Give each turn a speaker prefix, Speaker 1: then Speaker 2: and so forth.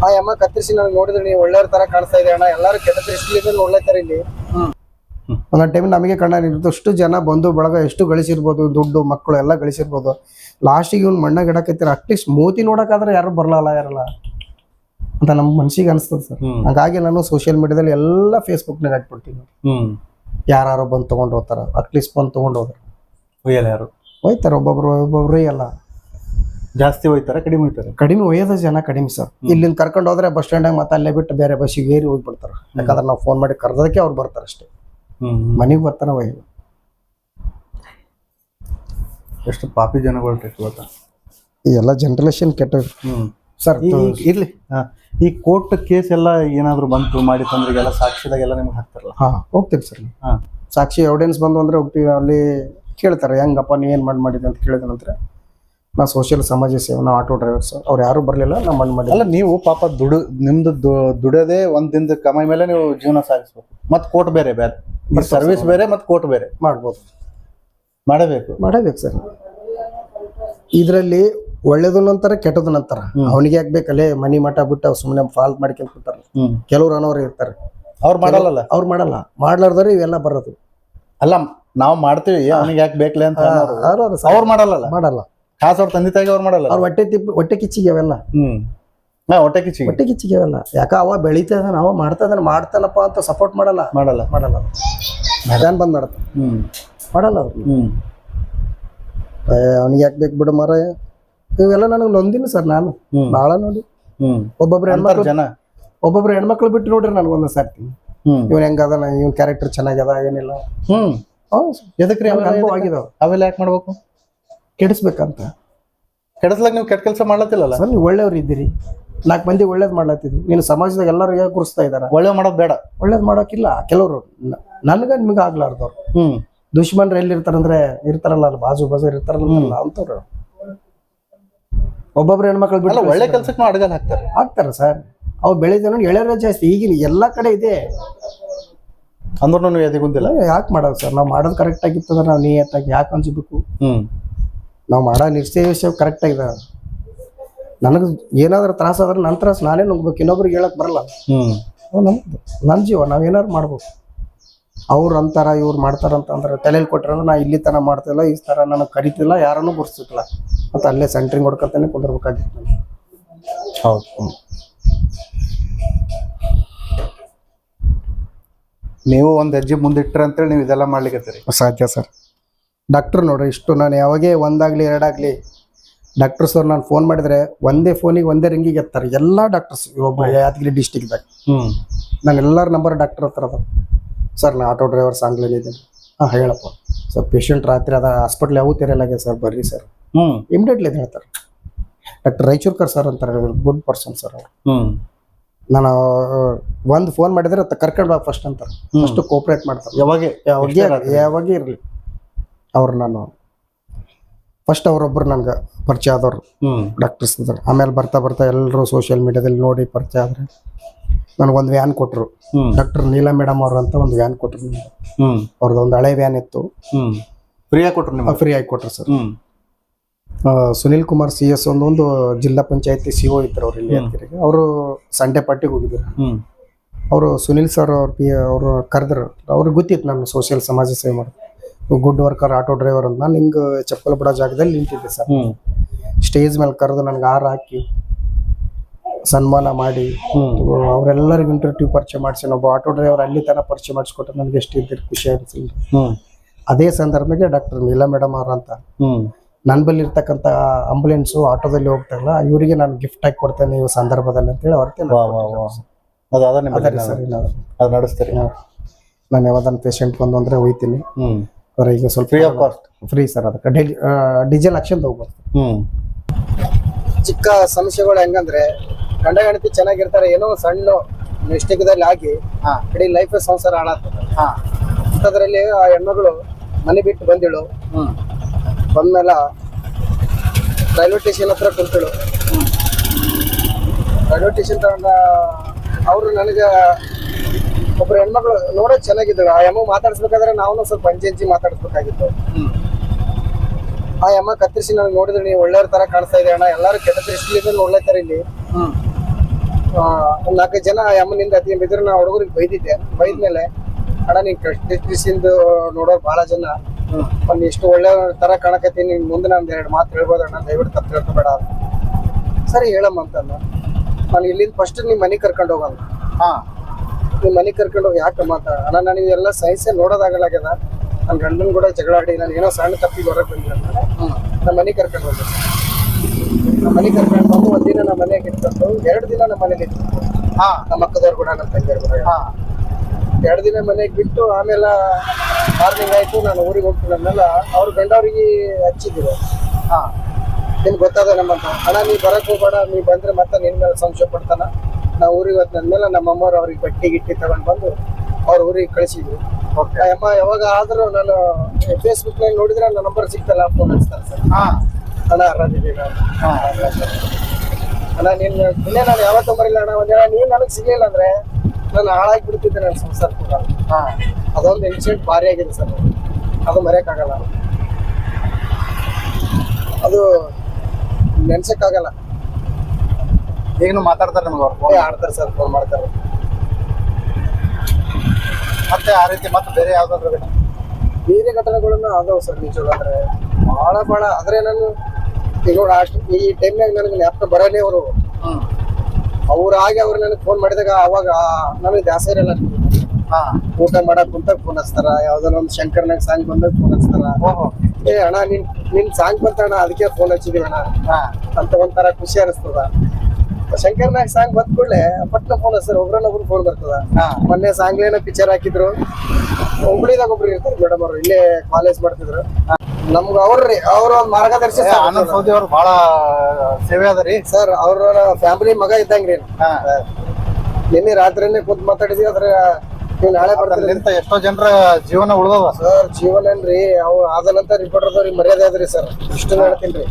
Speaker 1: ಆ ಅಮ್ಮ ಕತ್ತರಿಸಿ ನನಗೆ ನೋಡಿದ್ರೆ ನೀವು ಒಳ್ಳೆಯ ತರ ಕಾಣಿಸ್ತಾ ಇದೆ ಅಣ್ಣ? ಎಲ್ಲರೂ ಕೆಟ್ಟ ದೃಷ್ಟಿಯಿಂದ ನೋಡ್ಲತ್ತಾರೆ ಇಲ್ಲಿ. ಒಂದೊಂದು ಟೈಮ್ ನಮಗೆ ಕಣ್ಣ ಇಷ್ಟು ಜನ ಬಂದು ಬಳಗ ಎಷ್ಟು ಗಳಿಸಿರ್ಬೋದು ದುಡ್ಡು ಮಕ್ಕಳು ಎಲ್ಲ ಗಳಿಸಿರ್ಬೋದು. ಲಾಸ್ಟಿಗೆ ಇವ್ನು ಮಣ್ಣಾಗ ಇಡಕತ್ತೀರ ಅಟ್ಲೀಸ್ಟ್ ಮೂತಿ ನೋಡಕ್ಕಾದ್ರೆ ಯಾರು ಬರಲಲ್ಲ ಯಾರಲ್ಲ? ಅಂತ ನಮ್ಮ ಮನ್ಸಿಗೆ ಅನಿಸ್ತದೆ ಸರ್. ಹಾಗಾಗಿ ನಾನು ಸೋಷಿಯಲ್ ಮೀಡಿಯಾದಲ್ಲಿ ಎಲ್ಲ ಫೇಸ್ಬುಕ್ನಾಗ ಹಾಕ್ಬಿಡ್ತೀನಿ
Speaker 2: ಹ್ಮ್.
Speaker 1: ಯಾರು ಬಂದು ತೊಗೊಂಡು ಹೋಗ್ತಾರ ಅಟ್ಲೀಸ್ಟ್ ಬಂದು ತೊಗೊಂಡು
Speaker 2: ಹೋದ್ರೆ ಯಾರು?
Speaker 1: ಹೋಯ್ತಾರೆ ಒಬ್ಬೊಬ್ರು ಒಬ್ಬೊಬ್ರು ಎಲ್ಲ
Speaker 2: ಜಾಸ್ತಿ ಹೋಯ್ತಾರ ಕಡಿಮೆ ಹೋಯ್ತಾರೆ?
Speaker 1: ಕಡಿಮೆ ಒಯ್ಯೋದ ಜನ ಕಡಿಮೆ ಸರ್. ಇಲ್ಲಿಂದ ಕರ್ಕೊಂಡು ಹೋದ್ರೆ ಬಸ್ ಸ್ಟ್ಯಾಂಡಾಗ ಮತ್ತೆ ಅಲ್ಲೇ ಬಿಟ್ಟು ಬೇರೆ ಬಸ್ಸಿಗೆ ಏರಿ ಹೋಗ್ಬಿಡ್ತಾರೆ. ಯಾಕಂದ್ರೆ ನಾವು ಫೋನ್ ಮಾಡಿ ಕರೆದಕ್ಕೆ ಅವ್ರು ಬರ್ತಾರೆ ಅಷ್ಟೇ. ಮನೆಗೆ ಬರ್ತಾನೆ ಒಯ್ಯೋದು
Speaker 2: ಎಷ್ಟು ಪಾಪಿ ಜನಗಳು ಇವತ್ತ
Speaker 1: ಈ ಎಲ್ಲ ಜನರೇಷನ್ ಕೆಟ್ಟ ಸರ್
Speaker 2: ಇರ್ಲಿ. ಈ ಕೋರ್ಟ್ ಕೇಸ್ ಎಲ್ಲ ಏನಾದ್ರು ಬಂತು ಮಾಡಿ ತಂದ್ರಿಗೆಲ್ಲ ಸಾಕ್ಷಿದಾಗೆಲ್ಲ ನಿಮ್ಗೆ ಹಾಕ್ತಾರಲ್ಲ?
Speaker 1: ಹಾ ಹೋಗ್ತೀವಿ ಸರ್
Speaker 2: ಹಾ.
Speaker 1: ಸಾಕ್ಷಿ ಎವಿಡೆನ್ಸ್ ಬಂದು ಅಂದ್ರೆ ಹೋಗ್ತೀವಿ ಅಲ್ಲಿ ಕೇಳ್ತಾರೆ ಹೆಂಗಪ್ಪ ನೀ ಏನು ಮಾಡಿ ಮಾಡಿದೆ ಅಂತ ಕೇಳಿದ ನಂತರ. ನಾ ಸೋಷಿಯಲ್ ಸಮಾಜ ಸೇವೆ ನಾವು ಆಟೋ ಡ್ರೈವರ್ಸ್ ಅವ್ರು ಯಾರು ಬರಲಿಲ್ಲ ನಮ್ಮ ಮಣ್ಣು ಮಾಡಿ
Speaker 2: ಅಲ್ಲ ನೀವು ಪಾಪ ದುಡು ನಿಮ್ದು ದು- ದುಡಿಯೋದೇ ಒಂದ್ ದಿನದ ಕಮಾಯಿ ಮೇಲೆ ನೀವು ಜೀವನ ಸಾಗಿಸ್ಬೇಕು. ಮತ್ ಕೋಟ್ ಬೇರೆ ಬೇರೆ. ಸರ್ವಿಸ್ ಬೇರೆ ಮತ್ ಕೋಟ್ ಬೇರೆ.
Speaker 1: ಮಾಡ್ಬೋದು.
Speaker 2: ಮಾಡಬೇಕು.
Speaker 1: ಮಾಡಬೇಕು ಸರ್. ಇದರಲ್ಲಿ ಒಳ್ಳೇದು ನಂತರ ಕೆಟ್ಟದ್ದು ನಂತರ. ಅವನಿಗೆ ಆಗ್ಬೇಕಲ್ಲೇ ಮನಿ ಮಠ ಬಿಟ್ಟು ಸುಮ್ಮನೆ ಫಾಲ್ಟ್ ಮಾಡ್ಕೊಂತ ಕೂತಾರೆ
Speaker 2: ಹ್ಮ್.
Speaker 1: ಕೆಲವ್ರು ಅನ್ನೋರು ಇರ್ತಾರೆ.
Speaker 2: ಅವ್ರು ಮಾಡಲ್ಲ
Speaker 1: ಅವ್ರು ಮಾಡಲ್ಲ. ಮಾಡ್ಲಾರ್ದವ್ರು ಇವೆಲ್ಲ ಬರೋದು.
Speaker 2: ಅಲ್ಲ ನಾವು ಮಾಡ್ತೀವಿ. ಅವನಿಗೆ ಯಾಕೆ ಬೇಕಲೇ ಅಂತ ಅನ್ನೋರು.
Speaker 1: ಅವ್ರು
Speaker 2: ಅವ್ರು ಮಾಡಲ್ಲ
Speaker 1: ಮಾಡಲ್ಲ.
Speaker 2: ಖಾಸ್ ಅವ್ರ ತಂದೆ ತಾಯಿಗೆ ಅವ್ರು ಮಾಡಲ್ಲ?
Speaker 1: ಅವ್ರ ಹೊಟ್ಟೆ ತಿಪ್ಪ ಹೊಟ್ಟೆ ಕಿಚ್ಚಿಗೆ ಅವೆಲ್ಲ.
Speaker 2: ಹ್ಮ್. ಹಾ ಹೊಟ್ಟೆ ಕಿಚ್ಚಿ
Speaker 1: ಹೊಟ್ಟೆ ಕಿಚ್ಚಿಗೆ ಅವೆಲ್ಲ. ಯಾಕ ಅವ ಬೆಳೀತಾ ಅವ ಮಾಡ್ತಾ ಮಾಡ್ತಾನಪ್ಪ ಅಂತ ಸಪೋರ್ಟ್ ಮಾಡಲ್ಲ.
Speaker 2: ಮಾಡಲ್ಲ.
Speaker 1: ಮಾಡಲ್ಲ ಮೆದಾನ್ ಬಂದ್ ಮಾಡತ್ತ
Speaker 2: ಹ್ಮ್.
Speaker 1: ಮಾಡಲ್ಲ ಅವ್ರು.
Speaker 2: ಹ್ಮ್.
Speaker 1: ಅವನಿಗೆ ಯಾಕೆ ಬೇಕು ಬಿಡು ಮರ ಇವೆಲ್ಲ ನನಗೆ ನೊಂದಿನ ಸರ್ ನಾನು.
Speaker 2: ಹ್ಮ್.
Speaker 1: ಭಾಳ ನೋಡಿ.
Speaker 2: ಹ್ಮ್.
Speaker 1: ಒಬ್ಬೊಬ್ರು
Speaker 2: ಅಂತಾರ್
Speaker 1: ಹೆಣ್ಮಕ್ಳು
Speaker 2: ಜನ
Speaker 1: ಒಬ್ಬೊಬ್ರು ಹೆಣ್ಮಕ್ಳು ಬಿಟ್ಟು ನೋಡ್ರಿ ನನಗೆ ಒಂದೊಂದು ಸರ್ತಿ.
Speaker 2: ಹ್ಮ್.
Speaker 1: ಇವ್ನು ಹೆಂಗದಾನ ಇವ್ನ ಕ್ಯಾರೆಕ್ಟರ್ ಚೆನ್ನಾಗದ ಏನಿಲ್ಲ.
Speaker 2: ಹ್ಮ್. ಎದಕ್ರಿ ಅವೆಲ್ಲ
Speaker 1: ಅನುಭವ
Speaker 2: ಎದಕ್ಕೆ?
Speaker 1: ಆಗಿದಾವ.
Speaker 2: ಅವೆಲ್ಲ ಯಾಕೆ ಮಾಡ್ಬೇಕು?
Speaker 1: ಕೆಡಿಸ್ಬೇಕಂತ.
Speaker 2: ಕೆಡಸ್ಲಾಗ ನೀವು ಕೆಟ್ಟ ಕೆಲಸ ಮಾಡ್ಲತ್ತಿಲ್ಲಲ್ಲ?
Speaker 1: ಸರ್ ನೀವು ಒಳ್ಳೆಯವ್ರು ಇದ್ದೀರಿ. ನಾಲ್ಕು ಮಂದಿ ಒಳ್ಳೇದು ಮಾಡ್ಲತ್ತಿದ್ರಿ. ನೀನು ಸಮಾಜದಾಗ ಎಲ್ಲರೂ ಹೇಗೆ ಗುರುಸ್ತಾ ಒಳ್ಳೇದು
Speaker 2: ಒಳ್ಳೆ ಮಾಡೋದು ಬೇಡ.
Speaker 1: ಒಳ್ಳೇದು ಮಾಡೋಕ್ಕಿಲ್ಲ ಕೆಲವರು ನನಗೆ ನಿಮ್ಗೆ ಆಗ್ಲಾರ್ದವ್ರು
Speaker 2: ಹ್ಞೂ
Speaker 1: ದುಶ್ಮನ್ರು ಎಲ್ಲಿ ಇರ್ತಾರಂದ್ರೆ ಇರ್ತಾರಲ್ಲ ಅಲ್ಲಿ ಬಾಜು ಬಾಜು ಇರ್ತಾರಲ್ಲ ಅಂತವ್ರು. ಒಬ್ಬೊಬ್ರು ಹೆಣ್ಮಕ್ಳು ಬಿಟ್ಟು
Speaker 2: ಒಳ್ಳೆ ಕೆಲ್ಸಕ್ಕೆ ಅಡಗಲ್ ಹಾಕ್ತಾರೆ.
Speaker 1: ಹಾಕ್ತಾರೆ ಸರ್. ಅವ್ರು ಬೆಳೆದ ಎಳೆಯರ ಜಾಸ್ತಿ. ಈಗಿನ ಎಲ್ಲ ಕಡೆ ಇದೆ.
Speaker 2: ಅಂದ್ರೂ ನೀವು ಎದೆ ಗುಂದಿಲ್ಲ
Speaker 1: ಯಾಕೆ ಮಾಡೋದು ಸರ್? ನಾವು ಮಾಡೋದು ಕರೆಕ್ಟ್ ಆಗಿತ್ತಂದ್ರೆ ನಾವು ನಿಯತ್ತಾಗಿ ಯಾಕೆ ಅನ್ಸ್ಬೇಕು
Speaker 2: ಹ್ಮ್.
Speaker 1: ನಾವು ಮಾಡೋ ನಿರ್ದೇಶ ಕರೆಕ್ಟ್ ಆಗಿದೆ. ನನಗೆ ಏನಾದ್ರೂ ತ್ರಾಸ ಆದ್ರೆ ನನ್ನ ತ್ರಾಸ ನಾನೇ ನುಗ್ಬೇಕು ಇನ್ನೊಬ್ರಿಗೆ ಹೇಳಕ್ ಬರಲ್ಲ. ನಮ್ದು ನನ್ನ ಜೀವ ನಾವು ಏನಾದ್ರು ಮಾಡ್ಬೇಕು. ಅವ್ರು ಅಂತಾರ ಇವ್ರು ಮಾಡ್ತಾರ ಅಂತಂದ್ರೆ ತಲೆಯಲ್ಲಿ ಕೊಟ್ಟರೆ ನಾ ಇಲ್ಲಿ ತನ ಮಾಡ್ತಿಲ್ಲ ಈ ಥರ ನನಗೆ ಕರಿತಿಲ್ಲ ಯಾರನ್ನೂ ಗುರ್ಸ್ತಿಲ್ಲ ಮತ್ತು ಅಲ್ಲೇ ಸೆಂಟ್ರಿಂಗ್ ಹೊಡ್ಕೊತಾನೆ ಕುಂದಿರ್ಬೇಕಾಗಿತ್ತು ನನಗೆ.
Speaker 2: ಹೌದು. ನೀವು ಒಂದು ಹೆಜ್ಜೆ ಮುಂದಿಟ್ಟರೆ ಅಂತೇಳಿ ನೀವು ಇದೆಲ್ಲ ಮಾಡ್ಲಿಕ್ಕೆ
Speaker 1: ಸಾಧ್ಯ ಸರ್. ಡಾಕ್ಟ್ರ್ ನೋಡ್ರಿ ಇಷ್ಟು ನಾನು ಯಾವಾಗೇ ಒಂದಾಗಲಿ ಎರಡಾಗಲಿ ಡಾಕ್ಟ್ರ್ ಸರ್ ನಾನು ಫೋನ್ ಮಾಡಿದರೆ ಒಂದೇ ಫೋನಿಗೆ ಒಂದೇ ರಿಂಗಿಗೆ ಎತ್ತಾರೆ ಎಲ್ಲ ಡಾಕ್ಟರ್ಸ್ ಒಬ್ಬ ಯಾದಗಿರಿ ಡಿಸ್ಟಿಕ್ದಾಗ
Speaker 2: ಹ್ಞೂ
Speaker 1: ನಾನು ಎಲ್ಲರ ನಂಬರ್ ಡಾಕ್ಟರ್ ಹತ್ರ ಅದ. ಸರ್ ನಾನು ಆಟೋ ಡ್ರೈವರ್ ಸಾಂಗ್ಲೇ ಇದ್ದೀನಿ. ಹಾಂ ಹೇಳಪ್ಪ. ಸರ್ ಪೇಷಂಟ್ ರಾತ್ರಿ ಅದ ಹಾಸ್ಪಿಟ್ಲ್ ಯಾವ ತೆರೆಯಲಾಗಿದೆ ಸರ್ ಬರ್ರಿ ಸರ್.
Speaker 2: ಹ್ಞೂ
Speaker 1: ಇಮಿಡಿಯೇಟ್ಲಿ ಇದು ಹೇಳ್ತಾರೆ. ಡಾಕ್ಟರ್ ರೈಚೂರ್ಕರ್ ಸರ್ ಅಂತಾರೆ ಗುಡ್ ಪರ್ಸನ್ ಸರ್ ಅವರು. ನಾನು ಒಂದು ಫೋನ್ ಮಾಡಿದ್ರೆ ಕರ್ಕೊಂಡು ಬಾ ಫಸ್ಟ್ ಅಂತಾರೆ.
Speaker 2: ಫಸ್ಟ್
Speaker 1: ಅಷ್ಟು ಕೋಪ್ರೇಟ್ ಮಾಡ್ತಾರೆ.
Speaker 2: ಯಾವಾಗ?
Speaker 1: ಯಾವಾಗೇ ಯಾವಾಗ ಇರಲಿ. ಅವ್ರು ನಾನು ಫಸ್ಟ್ ಅವರೊಬ್ಬರು ನನಗೆ ಪರಿಚಯ ಆದವರು
Speaker 2: ಡಾಕ್ಟರ್
Speaker 1: ಡಾಕ್ಟರ್ಸ್ ಇದ್ದಾರೆ ಆಮೇಲೆ ಬರ್ತಾ ಬರ್ತಾ ಎಲ್ಲರೂ ಸೋಷಿಯಲ್ ಮೀಡಿಯಾದಲ್ಲಿ ನೋಡಿ ಪರಿಚಯ ಆದ್ರೆ ನನಗೊಂದು ವ್ಯಾನ್ ಕೊಟ್ಟರು ಡಾಕ್ಟರ್ ನೀಲಾ ಮೇಡಮ್ ಅವ್ರು ಅಂತ ಒಂದು ವ್ಯಾನ್ ಕೊಟ್ಟರು
Speaker 2: ನಿಮ್ಗೆ
Speaker 1: ಅವ್ರದ್ದು ಒಂದು ಹಳೆ ವ್ಯಾನ್ ಇತ್ತು.
Speaker 2: ಫ್ರೀ ಫ್ರೀಯಾಗಿ ಕೊಟ್ಟರು ನಿಮ್ಗೆ?
Speaker 1: ಫ್ರೀ ಆಗಿ ಕೊಟ್ಟರು sir.
Speaker 2: Sunil
Speaker 1: Sunil Kumar C S ಒಂದು ಒಂದು ಜಿಲ್ಲಾ ಪಂಚಾಯತಿ ಸಿ ಒ ಇದ್ರು ಅವ್ರು ಇಲ್ಲಿ ಅಂತಿರಿಗೆ ಅವರು ಸಂಡೆ ಪಾರ್ಟಿಗೆ ಹೋಗಿದ್ರು. ಅವರು ಸುನಿಲ್ ಸರ್ ಅವ್ರ ಪಿ ಅವರು ಕರೆದ್ರು. ಅವ್ರಿಗೆ ಗೊತ್ತಿತ್ತು ನಾನು ಸೋಷಿಯಲ್ ಸಮಾಜ ಸೇವೆ ಮಾಡೋದು. ಗುಡ್ ವರ್ಕರ್ ಆಟೋ ಡ್ರೈವರ್ ಅಂತ ನಾನು ಹಿಂಗೆ ಚಪ್ಪಲ್ ಬಿಡೋ ಜಾಗದಲ್ಲಿ ನಿಂತಿದ್ದೆ ಸರ್. ಸ್ಟೇಜ್ ಮೇಲೆ ಕರೆದು ನನಗೆ ಆರ್ ಹಾಕಿ ಸನ್ಮಾನ ಮಾಡಿ ಅವರೆಲ್ಲರಿಗೂ ಇಂಟರ್ವ್ಯೂ ಪರಿಚಯ ಮಾಡಿಸಿ ಒಬ್ಬ ಆಟೋ ಡ್ರೈವರ್ ಅಲ್ಲಿ ತನಕ ಪರಿಚಯ ಮಾಡಿಸ್ಕೊಟ್ರೆ ನನಗೆ ಎಷ್ಟು ಇದ್ದಿದ್ದು ಖುಷಿ ಅನಿಸಿಲ್ಲ ಅದೇ ಸಂದರ್ಭಕ್ಕೆ ಡಾಕ್ಟರ್ ನೀಲಾ ಮೇಡಮ್ ಅವ್ರ ಅಂತ. ನನ್ನ ಬಳಿ ಇರ್ತಕ್ಕಂಥ ಆಂಬುಲೆನ್ಸು ಆಟೋದಲ್ಲಿ ಹೋಗ್ತಾರಲ್ಲ ಇವರಿಗೆ ನಾನು ಗಿಫ್ಟ್ ಆಗಿ ಕೊಡ್ತೇನೆ ಈ ಸಂದರ್ಭದಲ್ಲಿ ಅಂತೇಳಿ ಅವ್ರಿಗೆ ಸರ್
Speaker 2: ಅದು. ನಡೆಸ್ತೀರಿ.
Speaker 1: ನಾನು ಯಾವ್ದಾನ ಪೇಷಂಟ್ ಬಂದು ಅಂದರೆ ಹೋಯ್ತೀನಿ. ಅವ್ರ ಈಗ ಸ್ವಲ್ಪ
Speaker 2: free of cost
Speaker 1: free sir ಅದಕ್ಕೆ. ಡೀಸೆಲ್ ಹಾಕ್ಸ್ಕೊಂಡು ಹೋಗ್ಬೋದು
Speaker 2: ಹ್ಮ್.
Speaker 1: ಚಿಕ್ಕ ಸಮಸ್ಯೆಗಳು ಹೆಂಗಂದ್ರೆ ಗಂಡ ಹೆಂಡತಿ ಚೆನ್ನಾಗಿರ್ತಾರೆ ಏನೋ ಸಣ್ಣ ಮಿಸ್ಟೇಕ್ದಲ್ಲಿ ಆಗಿ
Speaker 2: ಹಾ.
Speaker 1: ಇಡೀ ಲೈಫ್ ಸಂಸಾರ ಹಾಳಾಗ್ತದೆ. ಅಂಥದ್ರಲ್ಲಿ ಆ ಹೆಣ್ಣುಗಳು ಮನೆ ಬಿಟ್ಟು ಬಂದಿಳು. ಬಂದ್ಮೇಲೆ ರೈಲ್ವೆ ಸ್ಟೇಷನ್ ಹತ್ರ ಕುಂತಳು. ರೈಲ್ವೆ ಸ್ಟೇಷನ್ ತಗೊಂಡ ಅವರು ನನಗೆ ಒಬ್ರು ಹೆಣ್ಮಕ್ಳು ನೋಡೋದ್ ಚೆನ್ನಾಗಿದ್ರು ಆ ಅಮ್ಮ ಮಾತಾಡ್ಸ್ಬೇಕಾದ್ರೆ ನಾವು ಸ್ವಲ್ಪ ಅಂಜಿ ಅಂಜಿ ಮಾತಾಡ್ಸ್ಬೇಕಾಗಿತ್ತು. ಆ ಅಮ್ಮ ಕತ್ತರಿಸಿ ನನಗೆ ನೋಡಿದ್ರೆ ನೀವು ಒಳ್ಳೆಯ ತರ ಕಾಣಿಸ್ತಾ ಇದೆ ಅಣ್ಣ. ಎಲ್ಲರೂ ಕೆಟ್ಟ ದೃಷ್ಟಿಯಿಂದ ನೋಡ್ಲತ್ತಾರೆ ಇಲ್ಲಿ.
Speaker 2: ಹ್ಮ್
Speaker 1: ಆ, ಒಂದ್ ನಾಲ್ಕೈದು ಜನ ಅಮ್ಮನಿಂದ ಅತಿ ಬಿದ್ರೆ ನಾ ಹುಡುಗರಿಗೆ ಬೈದಿದ್ದೆ. ಬೈದ್ಮೇಲೆ ಅಣ್ಣ ನೀನ್ ಕೃಷ್ಣದಿಂದ ನೋಡೋರು ಬಹಳ ಜನ. ಒಂದ್ ಇಷ್ಟು ಒಳ್ಳೆ ತರ ಕಾಣಕತ್ತಿ ನಿನ್ ಮುಂದೆ ನಾನು ಎರಡು ಮಾತು ಹೇಳ್ಬೋದು ಅಣ್ಣ. ದಯವಿಟ್ಟು ತಪ್ಪು ತಿಳ್ಕೊಬೇಡ ಸರಿ ಹೇಳಮ್ಮ ಅಂತಂದ. ನಾನು ಇಲ್ಲಿಂದ ಫಸ್ಟ್ ನಿಮ್ ಮನೆಗೆ ಕರ್ಕೊಂಡು ಹೋಗಲ್ಲ.
Speaker 2: ಹಾ.
Speaker 1: ನಿಮ್ ಮನೆ ಕರ್ಕೊಂಡು ಹೋಗಿ ಯಾಕಮ್ಮ ಅಂತ ಅಣ್ಣ ನಾನು ಎಲ್ಲ ಸೈನ್ಸೇ ನೋಡೋದಾಗಲಾಗ್ಯದ. ನನ್ನ ಗಂಡನ ಕೂಡ ಜಗಳ ಆಡಿ ನಾನು ಏನೋ ಸಣ್ಣ ತಪ್ಪಿಗೆ ಹೊರಗೆ ಬಂದಿಲ್ಲ ನಮ್ಮ ಮನೆ ಕರ್ಕೊಂಡು ಹೋಗಿ ನಮ್ಮ ಮನೆ ಕರ್ಕೊಂಡು ಬಂದು ಒಂದಿನ ನಮ್ಮ ಮನೆಗೆ ಇಟ್ಕೊಂಡು ಎರಡು ದಿನ ನಮ್ಮ ಮನೇಲಿ ಇಟ್ಕೊಂಡು
Speaker 2: ಹಾ.
Speaker 1: ನಮ್ಮ ಅಕ್ಕದವ್ರು ಕೂಡ ನಮ್ಮ ತಂಗಿಯರು ಕೂಡ.
Speaker 2: ಹಾ.
Speaker 1: ಎರಡು ದಿನ ಮನೆಗೆ ಬಿಟ್ಟು ಆಮೇಲೆ ಮಾರ್ನಿಂಗ್ ಆಯ್ತು ನಾನು ಊರಿಗೆ ಹೋಗ್ತೀನಿ ಅಂದಮೇಲೆ ಅವ್ರ ಗಂಡವ್ರಿಗೆ ಹಚ್ಚಿದ್ರು.
Speaker 2: ಹಾ.
Speaker 1: ನಿಮ್ಗೆ ಗೊತ್ತಾದ ನಮ್ಮಂತ? ಅಣ್ಣ ನೀ ಬರಕ್ ಹೋಗ್ಬೇಡ ನೀ ಬಂದ್ರೆ ಮತ್ತೆ ನಿನ್ನ ಮೇಲೆ ಸಂಶಯ ಪಡ್ತಾನ? ನಾ ಊರಿಗೆ ಹೋದ್ಮೇಲೆ ನಮ್ಮ ಅಮ್ಮವ್ರು ಅವ್ರಿಗೆ ಬಟ್ಟೆ ಗಿಟ್ಟಿ ತಗೊಂಡ್ ಬಂದು ಅವ್ರ ಊರಿಗೆ ಕಳಿಸಿದ್ರು ಆ ಅಮ್ಮ ಯಾವಾಗ ಆದ್ರೂ ನಾನು ಫೇಸ್ಬುಕ್ನಲ್ಲಿ ನೋಡಿದ್ರೆ ನನ್ನ ನಂಬರ್ ಸಿಗ್ತಲ್ಲ ಫೋನ್ ಹಚ್ತಾರೆ ಸರ್.
Speaker 2: ಹಾ.
Speaker 1: ಅಣ್ಣ ಆರಾಮಿದ್ದೀರಾ
Speaker 2: ಹಾ.
Speaker 1: ಅಣ್ಣ ನಿನ್ನ ಇನ್ನೇ ನಾನು ಯಾವತ್ತೂ ಬರಲಿಲ್ಲ ಅಣ್ಣ. ಒಂದೇ ನೀನ್ ನನಗೆ ಸಿಗ್ಲಿಲ್ಲ ಅಂದ್ರೆ ನಾನು ಹಾಳಾಗಿ ಬಿಡ್ತಿದ್ದೆ ನನ್ನ ಸಂಸಾರ ಕೂಡ.
Speaker 2: ಹಾ.
Speaker 1: ಅದೊಂದು ಇನ್ಸಿಡೆಂಟ್ ಭಾರಿ ಆಗಿದೆ ಸರ್. ಅದು ಮರೆಯಕ್ಕಾಗಲ್ಲ. ಅದು ನೆನ್ಸಕ್ಕಾಗಲ್ಲ.
Speaker 2: ಈಗನು ಮಾತಾಡ್ತಾರೆ ನಮ್ಗೆ ಅವ್ರು.
Speaker 1: ಫೋನ್ ಆಡ್ತಾರೆ ಸರ್ ಫೋನ್ ಮಾಡ್ತಾರೆ.
Speaker 2: ಮತ್ತೆ ಆ ರೀತಿ ಮತ್ತೆ ಬೇರೆ ಯಾವ್ದಾದ್ರು ಘಟನೆ?
Speaker 1: ಬೇರೆ ಘಟನೆಗಳನ್ನ ಆದವು ಸರ್ ನಿಜವಾದ್ರೆ ಬಹಳ ಬಹಳ. ಅಂದ್ರೆ ನಾನು ಈಗ ನೋಡಿ ಅಷ್ಟು ಈ ಟೈಮ್ನಾಗ ನನಗೆ ಜ್ಞಾಪಕ ಬರೋನೇ ಅವರು
Speaker 2: ಅವ್ರ
Speaker 1: ಅವ್ರಾಗಿ ಅವ್ರು ನನಗೆ ಫೋನ್ ಮಾಡಿದಾಗ ಅವಾಗ ನನಗೆ ದಾಸ ಇರಲ್ಲ
Speaker 2: ಹಾ.
Speaker 1: ಊಟ ಮಾಡಕ್ ಕುಂತಾಗ ಫೋನ್ ಹಚ್ತಾರ ಯಾವ್ದಾರ ಒಂದು ಶಂಕರ್ನಾಗ ಸಾಂಗ್ ಬಂದಾಗ ಫೋನ್ ಹಚ್ತಾರ.
Speaker 2: ಓಹೋ.
Speaker 1: ಏ ಅಣ್ಣ ನಿನ್ ನಿನ್ ಸಾಂಗ್ ಬಂತ ಅಣ್ಣ ಅದಕ್ಕೆ ಫೋನ್ ಹಚ್ಚಿದೀವಿ ಅಣ್ಣ
Speaker 2: ಹಾ.
Speaker 1: ಅಂತ ಒಂಥರ ಖುಷಿ ಅನಿಸ್ತದ. ಶಂಕರ್ನಾಗ ಸಾಂಗ್ ಬಂದ ಕೂಡಲೇ ಪಟ್ನ ಫೋನ್ ಸರ್ ಒಬ್ರನ್ನ ಒಬ್ರು ಫೋನ್ ಬರ್ತದ. ಮೊನ್ನೆ ಸಾಂಗ್ಲೇನ ಪಿಕ್ಚರ್ ಹಾಕಿದ್ರು. ಹುಬ್ಳಿದಾಗ ಒಬ್ರು ಇರ್ತಾರೆ ಮೇಡಮ್ ಅವರು. ಇಲ್ಲೇ ಕಾಲೇಜ್ ಮಾಡ್ತಿದ್ರು. ನಮ್ಗ ಅವ್ರಿ ಅವ್ರ ಒಂದ್ ಮಾರ್ಗದರ್ಶಿ
Speaker 2: ಆನಂದ್ ಸೌದಿ ಅವ್ರು ಬಹಳ ಸೇವೆ ಅದರಿ
Speaker 1: ಸರ್ ಅವ್ರ ಫ್ಯಾಮಿಲಿ ಮಗ ಇದ್ದಂಗ್ರಿ
Speaker 2: ಹಾ.
Speaker 1: ನಿನ್ನೆ ರಾತ್ರಿನೇ ಕೂತ್ ಮಾತಾಡಿದ್ವಿ ಅದ್ರ ನೀವು ನಾಳೆ ಬರ್ತಾರೆ.
Speaker 2: ಎಷ್ಟೋ ಜನರ ಜೀವನ ಉಳ್ದವ
Speaker 1: ಸರ್ ಜೀವನ ಏನ್ರಿ ಅವ್ ಆದ ನಂತರ ರಿಪೋರ್ಟರ್ ಮರ್ಯಾದೆ ಅದ್ರಿ ಸರ್. ಇಷ್ಟು ಹೇಳ್ತೀನಿ